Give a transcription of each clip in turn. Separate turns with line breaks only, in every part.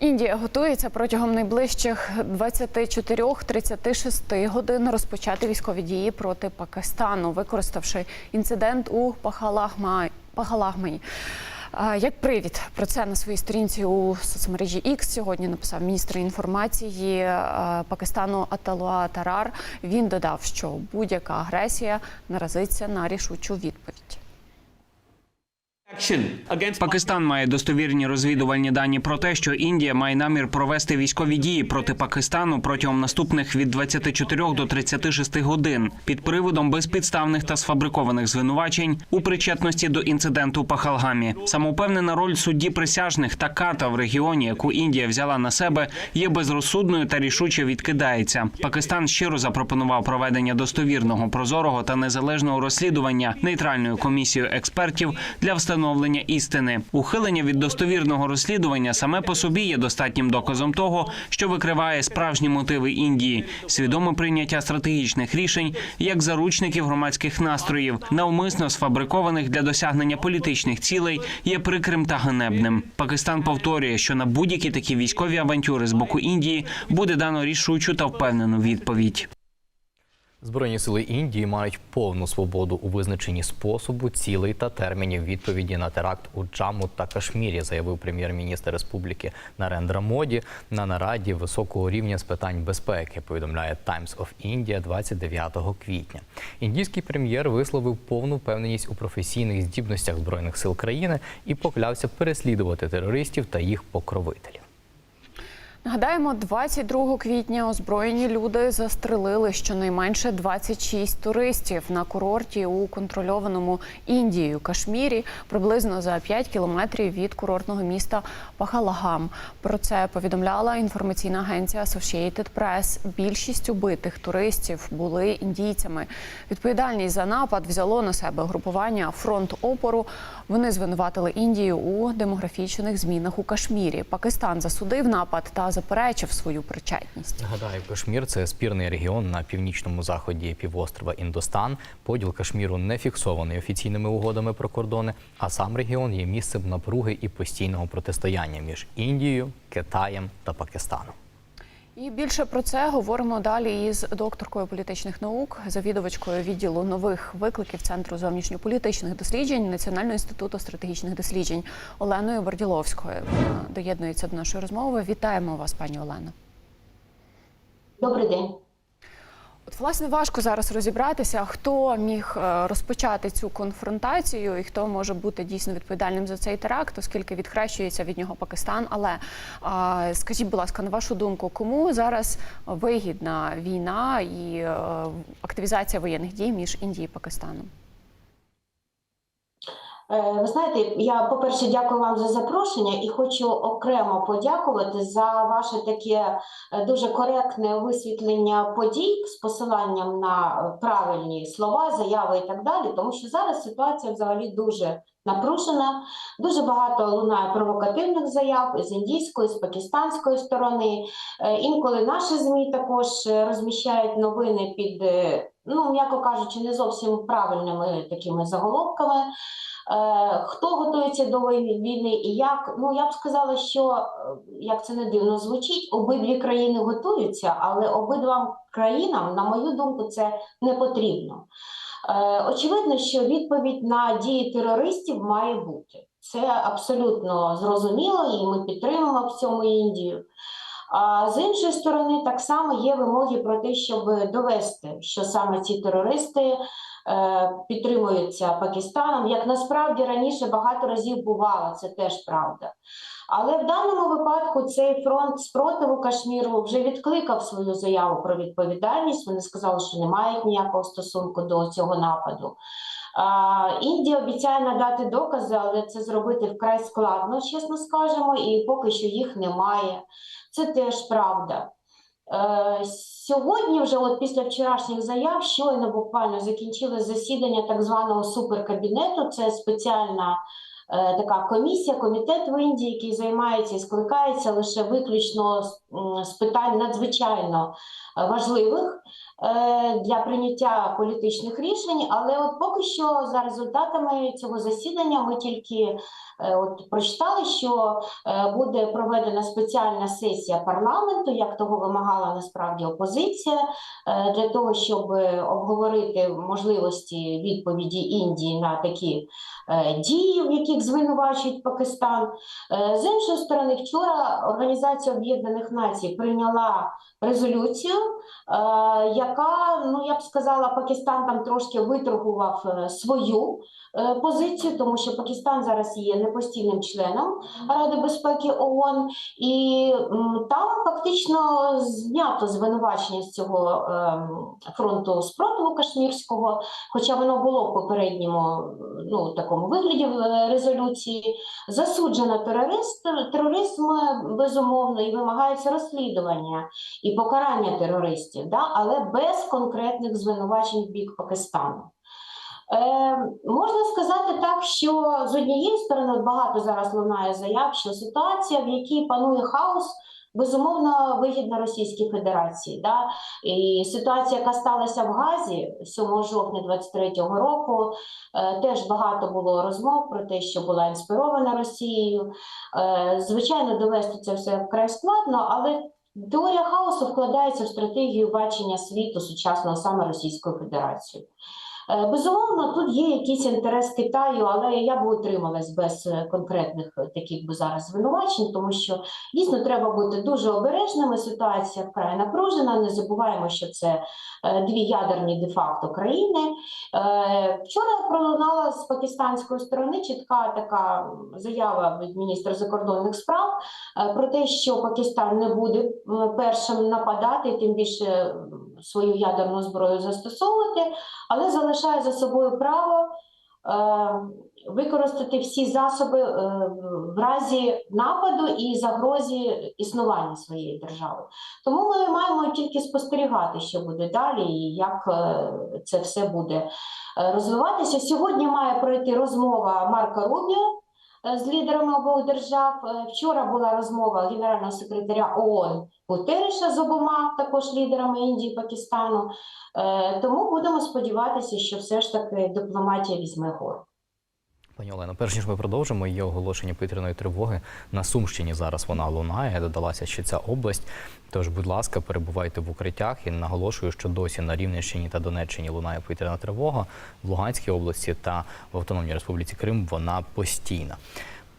Індія готується протягом найближчих 24-36 годин розпочати військові дії проти Пакистану, використавши інцидент у Пахалагма- Пахалагмаї. Як привід про це на своїй сторінці у соцмережі X сьогодні написав міністр інформації Пакистану Аталуа Тарар. Він додав, що будь-яка агресія наразиться на рішучу відповідь.
Пакистан має достовірні розвідувальні дані про те, що Індія має намір провести військові дії проти Пакистану протягом наступних від 24 до 36 годин під приводом безпідставних та сфабрикованих звинувачень у причетності до інциденту Пахалгамі. Самовпевнена роль судді присяжних та ката в регіоні, яку Індія взяла на себе, є безрозсудною та рішуче відкидається. Пакистан щиро запропонував проведення достовірного, прозорого та незалежного розслідування нейтральною комісією експертів для встановлення істини. Ухилення від достовірного розслідування саме по собі є достатнім доказом того, що викриває справжні мотиви Індії, свідоме прийняття стратегічних рішень як заручників громадських настроїв, навмисно сфабрикованих для досягнення політичних цілей, є прикрим та ганебним. Пакистан повторює, що на будь-які такі військові авантюри з боку Індії буде дано рішучу та впевнену відповідь.
Збройні сили Індії мають повну свободу у визначенні способу, цілей та термінів відповіді на теракт у Джамму та Кашмірі, заявив прем'єр-міністр республіки Нарендра Моді на нараді високого рівня з питань безпеки. Повідомляє Times of India 29 квітня. Індійський прем'єр висловив повну впевненість у професійних здібностях збройних сил країни і поклявся переслідувати терористів та їх покровителів.
Нагадаємо, 22 квітня озброєні люди застрелили щонайменше 26 туристів на курорті у контрольованому Індією Кашмірі, приблизно за 5 кілометрів від курортного міста Пахалагам. Про це повідомляла інформаційна агенція Associated Press. Більшість убитих туристів були індійцями. Відповідальність за напад взяло на себе групування фронт опору. Вони звинуватили Індію у демографічних змінах у Кашмірі. Пакистан засудив напад та заперечив свою причетність.
Нагадаю, Кашмір це спірний регіон на північному заході півострова Індостан. Поділ Кашміру не фіксований офіційними угодами про кордони, а сам регіон є місцем напруги і постійного протистояння між Індією, Китаєм та Пакистаном.
І більше про це говоримо далі із докторкою політичних наук, завідувачкою відділу нових викликів Центру зовнішньополітичних досліджень Національного інституту стратегічних досліджень Оленою Борділовською. Доєднується до нашої розмови. Вітаємо вас, пані Олено.
Добрий день.
От, власне, важко зараз розібратися, хто міг е, розпочати цю конфронтацію і хто може бути дійсно відповідальним за цей теракт, оскільки відхрещується від нього Пакистан. Але скажіть, будь ласка, на вашу думку, кому зараз вигідна війна і е, активізація воєнних дій між Індією і Пакистаном?
Е, Ви знаєте, я, по-перше, дякую вам за запрошення і хочу окремо подякувати за ваше таке е, дуже коректне висвітлення подій з посиланням на е, правильні слова, заяви і так далі, тому що зараз ситуація взагалі дуже напружена. Дуже багато лунає провокативних заяв з індійської, з пакистанської сторони. Інколи наші ЗМІ також розміщають новини під, ну, м'яко кажучи, не зовсім правильними такими заголовками. Е, Хто готується до війни і як? Ну я б сказала, що е, як це не дивно звучить, обидві країни готуються, але обидвам країнам, на мою думку, це не потрібно. Е, Очевидно, що відповідь на дії терористів має бути. Це абсолютно зрозуміло, і ми підтримуємо в цьому Індію. А з іншої сторони, так само є вимоги про те, щоб довести, що саме ці терористи е, підтримуються Пакистаном, як насправді раніше багато разів бувало, це теж правда. Але в даному випадку цей фронт спротиву Кашміру вже відкликав свою заяву про відповідальність. Вони сказали, що не мають ніякого стосунку до цього нападу. Індія обіцяє надати докази, але це зробити вкрай складно, чесно скажемо, і поки що їх немає. Це теж правда. Е, Сьогодні, вже от після вчорашніх заяв, щойно буквально закінчили засідання так званого суперкабінету. Це спеціальна така комісія, комітет в Індії, який займається і скликається лише виключно з, питань надзвичайно е, важливих е, для прийняття політичних рішень. Але от поки що за результатами цього засідання ми тільки е, от прочитали, що е, буде проведена спеціальна сесія парламенту, як того вимагала насправді опозиція, е, для того, щоб обговорити можливості відповіді Індії на такі е, дії, в яких звинувачують Пакистан. Е, З іншої сторони, вчора Організація Об'єднаних Націй прийняла резолюцію, е, яка, ну я б сказала, Пакистан там трошки виторгував е, свою е, позицію, тому що Пакистан зараз є непостійним членом Ради безпеки ООН, і там фактично знято звинувачення з цього ем, фронту спротиву Кашмірського, хоча воно було в попередньому ну, такому вигляді в е, резолюції. Засуджено терорист, тероризм безумовно і вимагається розслідування і покарання терористів, да? але без конкретних звинувачень в бік Пакистану. Е, можна сказати так, що з однієї сторони багато зараз лунає заяв, що ситуація, в якій панує хаос, безумовно вигідна Російській Федерації. Да? І ситуація, яка сталася в Газі 7 жовтня 23-го року, е, теж багато було розмов про те, що була інспірована Росією. Е, звичайно, довести це все вкрай складно, але теорія хаосу вкладається в стратегію бачення світу сучасного саме Російською Федерацією. Е, Безумовно, тут є якийсь інтерес Китаю, але я б утрималась без е, конкретних е, таких би зараз звинувачень, тому що дійсно треба бути дуже обережними. Ситуація вкрай напружена. Не забуваємо, що це дві ядерні де-факто країни. Вчора пролунала з пакистанської сторони чітка така заява від міністра закордонних справ про те, що Пакистан не буде першим нападати, тим більше свою ядерну зброю застосовувати але залишає за собою право е, використати всі засоби е, в разі нападу і загрозі існування своєї держави. Тому ми маємо тільки спостерігати, що буде далі і як е, це все буде розвиватися. Сьогодні має пройти розмова Марка Рубіо з лідерами обох держав. Е, Вчора була розмова генерального секретаря ООН Гутереша з обома також лідерами Індії Пакистану. Е, Тому будемо сподіватися, що все ж таки дипломатія візьме гору.
Пані Олено, перш ніж ми продовжимо, є оголошення повітряної тривоги. На Сумщині зараз вона лунає. Додалася ще ця область. Тож, будь ласка, перебувайте в укриттях і наголошую, що досі на Рівненщині та Донеччині лунає повітряна тривога. В Луганській області та в Автономній Республіці Крим вона постійна.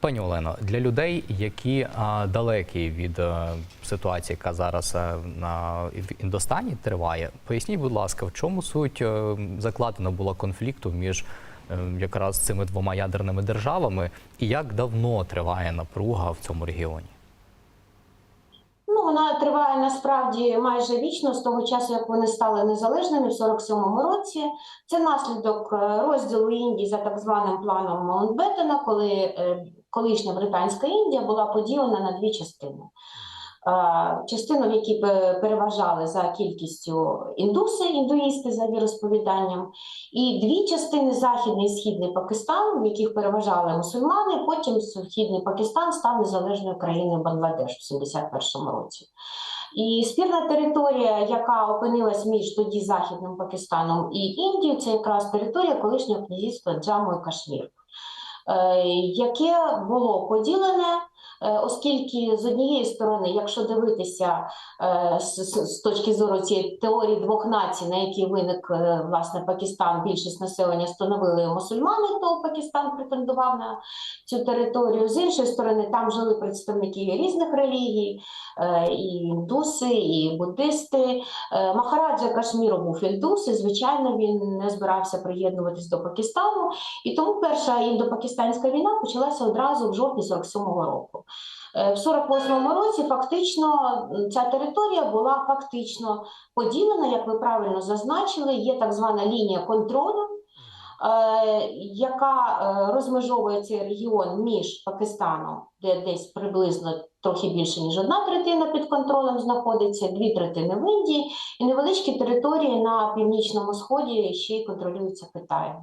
Пані Олено, для людей, які а, далекі від е, ситуації, яка зараз е, на Індостані триває, поясніть, будь ласка, в чому суть е, закладена була конфлікту між якраз цими двома ядерними державами, і як давно триває напруга в цьому регіоні?
Ну, вона триває насправді майже вічно з того часу, як вони стали незалежними в 47-му році. Це наслідок е, розділу Індії за так званим планом Маунтбеттена, коли е, колишня Британська Індія була поділена на дві частини. Частину, в якій переважали за кількістю індуси, індуїсти за віросповіданням, і дві частини західний і східний Пакистан, в яких переважали мусульмани. Потім східний Пакистан став незалежною країною Бангладеш в 71-му році. І спірна територія, яка опинилась між тоді Західним Пакистаном і Індією, це якраз територія колишнього князівства Джаму і Кашмір, е, яке було поділене. Е, Оскільки з однієї сторони, якщо дивитися е, з, точки зору цієї теорії двох націй, на якій виник е, власне Пакистан, більшість населення становили мусульмани, то Пакистан претендував на цю територію. З іншої сторони, там жили представники різних релігій, і індуси, і буддисти. Махараджа Кашміру був індус, і звичайно він не збирався приєднуватись до Пакистану. І тому перша індопакистанська війна почалася одразу в жовтні 47-го року. Е, В 48-му році фактично ця територія була фактично поділена, як ви правильно зазначили, є так звана лінія контролю, е, яка е, розмежовує цей регіон між Пакистаном, де десь приблизно трохи більше ніж одна третина під контролем знаходиться, дві третини в Індії, і невеличкі території на північному сході ще й контролюються Китаєм.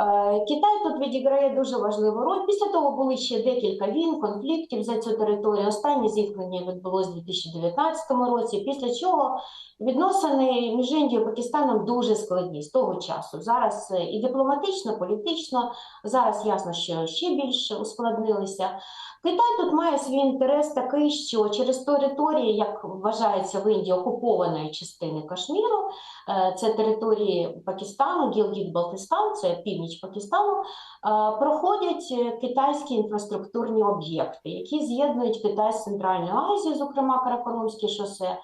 Е, Китай тут відіграє дуже важливу роль. Після того були ще декілька війн, конфліктів за цю територію. Останнє зіткнення відбулося у 2019 році, після чого відносини між Індією і Пакистаном дуже складні з того часу. Зараз е, і дипломатично, політично, зараз ясно, що ще більше ускладнилися. Китай тут має свій інтерес такий, що через території, як вважається в Індії, окупованої частини Кашміру, е, це території Пакистану, Гілгіт-Балтистан, це північ Пакистану, е, проходять китайські інфраструктурні об'єкти, які з'єднують Китай з Центральною Азією, зокрема Каракорумське шосе.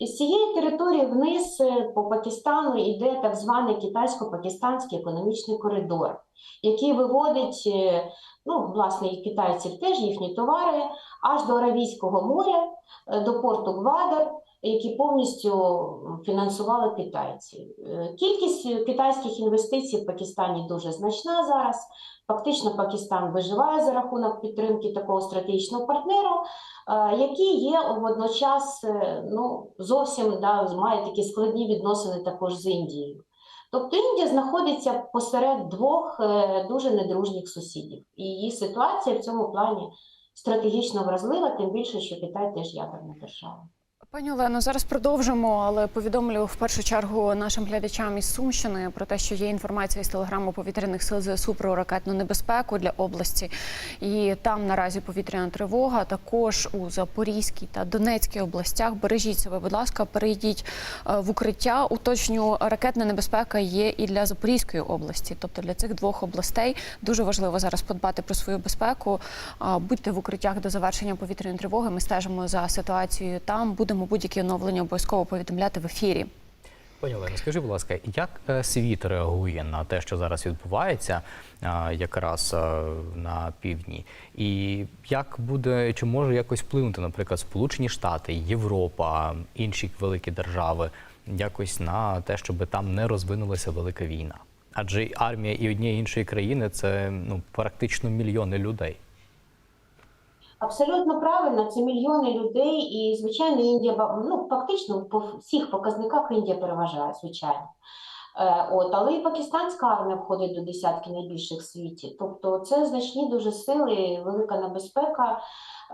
І з цієї території вниз е, по Пакистану йде так званий китайсько-пакистанський економічний коридор, який виводить е, ну, власне, і китайців теж їхні товари аж до Аравійського моря, е, до порту Гвадар, які повністю фінансували китайці. Е, Кількість китайських інвестицій в Пакистані дуже значна зараз. Фактично, Пакистан виживає за рахунок підтримки такого стратегічного партнеру, е, який є водночас ну, зовсім да, має такі складні відносини також з Індією. Тобто Індія знаходиться посеред двох е, дуже недружніх сусідів, і її ситуація в цьому плані стратегічно вразлива, тим більше, що Китай теж ядерна держава.
Пані Олено, зараз продовжимо, але повідомлю в першу чергу нашим глядачам із Сумщини про те, що є інформація з телеграму повітряних сил ЗСУ про ракетну небезпеку для області. І там наразі повітряна тривога. Також у Запорізькій та Донецькій областях. Бережіть себе, будь ласка, перейдіть е, в укриття. Уточню, ракетна небезпека є і для Запорізької області, тобто для цих двох областей дуже важливо зараз подбати про свою безпеку. Будьте в укриттях до завершення повітряної тривоги. Ми стежимо за ситуацією там. Будемо будь-які оновлення обов'язково повідомляти в ефірі.
Пані Олено, скажи, будь ласка, як е, світ реагує на те, що зараз відбувається е, якраз е, на півдні? І як буде, чи може якось вплинути, наприклад, Сполучені Штати, Європа, інші великі держави, якось на те, щоб там не розвинулася велика війна? Адже армія і однієї іншої країни це ну практично мільйони людей.
Абсолютно правильно, це мільйони людей, і звичайно, Індія ну фактично по всіх показниках Індія переважає, звичайно. Е, От, але і пакистанська армія входить до десятки найбільших в світі. Тобто це значні дуже сили, велика небезпека.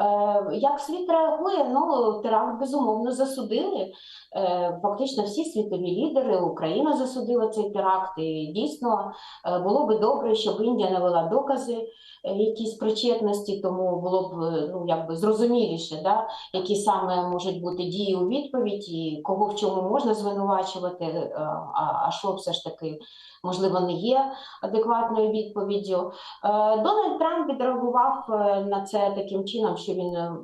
Е, Як світ реагує? Ну, теракт безумовно засудили. Е, Фактично всі світові лідери, Україна засудила цей теракт. І дійсно е, було би добре, щоб Індія навела докази якісь причетності, тому було б ну, якби зрозуміліше, да, які саме можуть бути дії у відповідь, і кого в чому можна звинувачувати, а, що все ж таки можливо не є адекватною відповіддю. Дональд Трамп відреагував на це таким чином, що він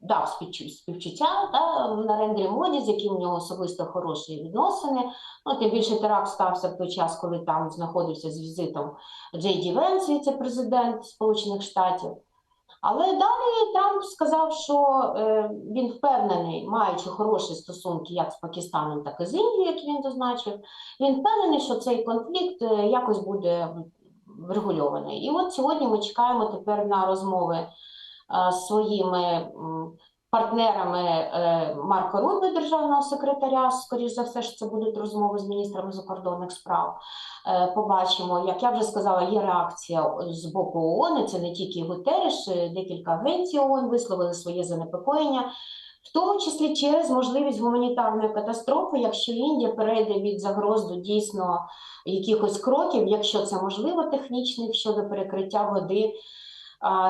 дав співчу- співчуття да, Нарендрі Моді, з яким у нього особисто хороші відносини. Ну, тим більше теракт стався в той час, коли там знаходився з візитом Джей Ді Венс, віце-президент Сполучених Штатів. Але далі Трамп сказав, що е, він впевнений, маючи хороші стосунки як з Пакистаном, так і з Індією, як він зазначив, він впевнений, що цей конфлікт е, якось буде врегульований. І от сьогодні ми чекаємо тепер на розмови своїми партнерами е, Марка Рубі, державного секретаря. Скоріш за все, що це будуть розмови з міністрами закордонних справ. Е, Побачимо, як я вже сказала, є реакція з боку ООН, це не тільки Гутереш, е, декілька агенцій ООН висловили своє занепокоєння. В тому числі через можливість гуманітарної катастрофи, якщо Індія перейде від загроз до дійсно якихось кроків, якщо це можливо, технічних щодо перекриття води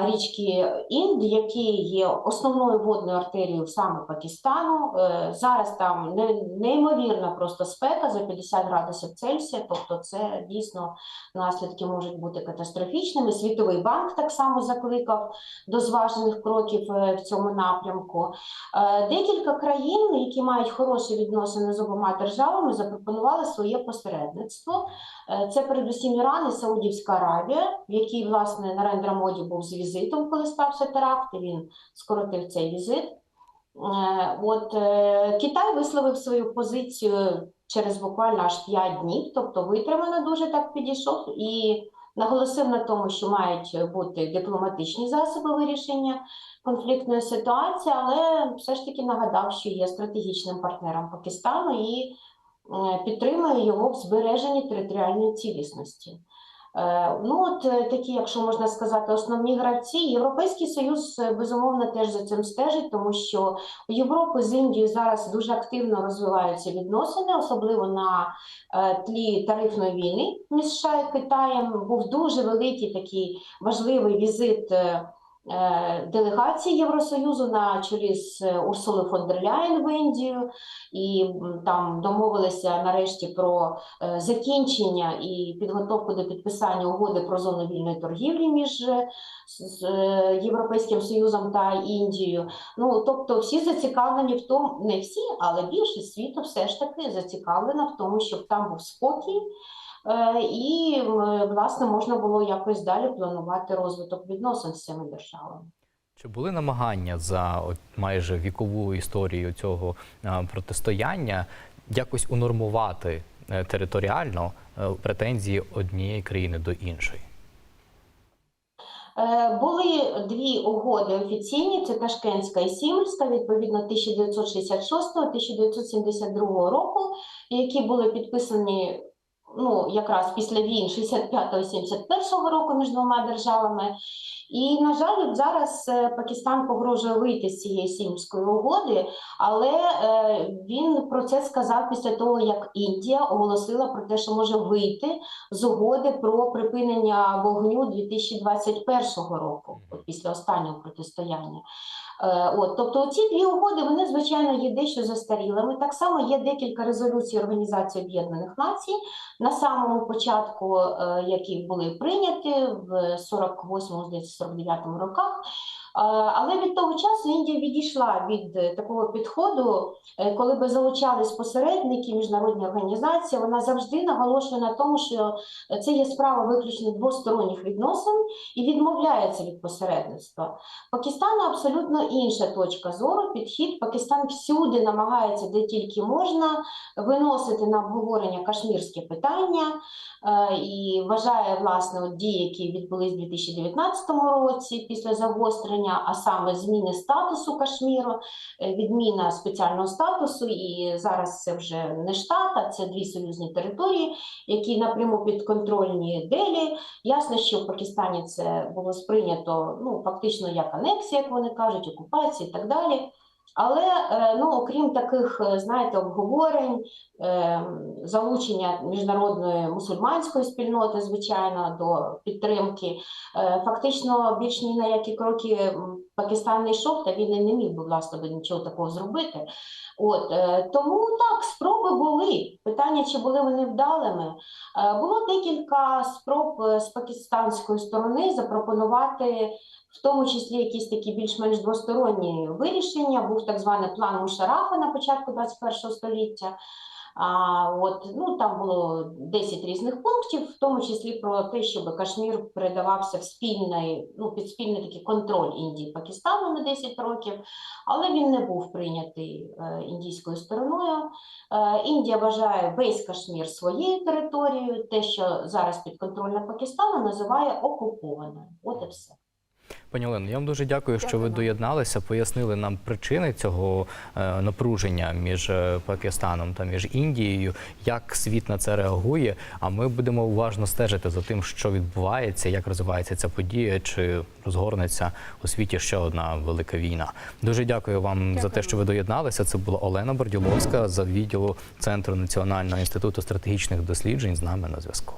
річки Інд, які є основною водною артерією саме Пакистану. Е, Зараз там неймовірна просто спека за 50 градусів Цельсія, тобто це дійсно наслідки можуть бути катастрофічними. Світовий банк так само закликав до зважених кроків е, в цьому напрямку. Е, Декілька країн, які мають хороші відносини з обома державами, запропонували своє посередництво. Це передусім Іран і Саудівська Аравія, в якій власне Нарендра Моді був з візитом, коли стався теракт. Він скоротив цей візит. Е, От е, Китай висловив свою позицію через буквально аж 5 днів, тобто витримано дуже так підійшов і наголосив на тому, що мають бути дипломатичні засоби вирішення конфліктної ситуації, але все ж таки нагадав, що є стратегічним партнером Пакистану і е, підтримує його в збереженні територіальної цілісності. Е, Ну, от е, такі, якщо можна сказати, основні гравці. Європейський Союз е, безумовно теж за цим стежить, тому що у Європи з Індією зараз дуже активно розвиваються відносини, особливо на тлі тарифної війни між США і Китаєм. Був дуже великий такий важливий візит. Е, Делегації Євросоюзу на чолі з е, Урсулою фон дер Ляєн в Індію, і там домовилися нарешті про е, закінчення і підготовку до підписання угоди про зону вільної торгівлі між Європейським Союзом та Індією. Ну тобто, всі зацікавлені в тому, не всі, але більшість світу все ж таки зацікавлена в тому, щоб там був спокій. Е, І власне можна було якось далі планувати розвиток відносин з цими державами.
Чи були намагання за от майже вікову історію цього е, протистояння якось унормувати е, територіально претензії однієї країни до іншої?
Були дві угоди офіційні: це Ташкентська і Сімельська, відповідно 1966-1972 року, які були підписані ну, якраз після війн 65-71 року між двома державами. І, на жаль, зараз е, Пакистан погрожує вийти з цієї Сімської угоди, але е, він про це сказав після того, як Індія оголосила про те, що може вийти з угоди про припинення вогню 2021 року, після останнього протистояння. Е, От, тобто ці дві угоди, вони, звичайно, є дещо застарілими. Так само є декілька резолюцій Організації Об'єднаних Націй на самому початку, е, які були прийняті в 48-му, здається, 49-му роках. Е, Але від того часу Індія відійшла від е, такого підходу, е, коли би залучались посередники, міжнародні організації. Вона завжди наголошує на тому, що це є справа виключно двосторонніх відносин і відмовляється від посередництва. Пакистану абсолютно інша точка зору, підхід. Пакистан всюди намагається, де тільки можна, виносити на обговорення кашмірське питання і вважає власне от дії, які відбулись у 2019 році після загострення, а саме зміни статусу Кашміру, е, відміна спеціального статусу, і зараз це вже не штат, а це дві союзні території, які напряму підконтрольні Делі. Ясно, що в Пакистані це було сприйнято ну, фактично як анексія, як вони кажуть, окупація і так далі. Але е, ну, окрім таких, е, знаєте, обговорень, е, залучення міжнародної мусульманської спільноти, звичайно, до підтримки, фактично більш ні на які кроки Пакистан не йшов, та він і не міг би власне нічого такого зробити. От тому так, спроби були. Питання, чи були вони вдалими. Е, Було декілька спроб е, з пакистанської сторони запропонувати в тому числі якісь такі більш-менш двосторонні вирішення. Був так званий план Мушарафа на початку 21 століття. А, от, ну, там було 10 різних пунктів, в тому числі про те, щоб Кашмір передавався в спільний, ну, під спільний такий контроль Індії Пакистану на 10 років, але він не був прийнятий е, індійською стороною. Е, Індія вважає весь Кашмір своєю територією, те, що зараз підконтрольне Пакистану, називає окупованою. От і все.
Пані Олено, я вам дуже дякую, що ви доєдналися, пояснили нам причини цього е, напруження між е, Пакистаном та між Індією, як світ на це реагує. А ми будемо уважно стежити за тим, що відбувається, як розвивається ця подія, чи розгорнеться у світі ще одна велика війна. Дуже дякую вам за те, що ви доєдналися. Це була Олена Борділовська за відділу Центру Національного інституту стратегічних досліджень з нами на зв'язку.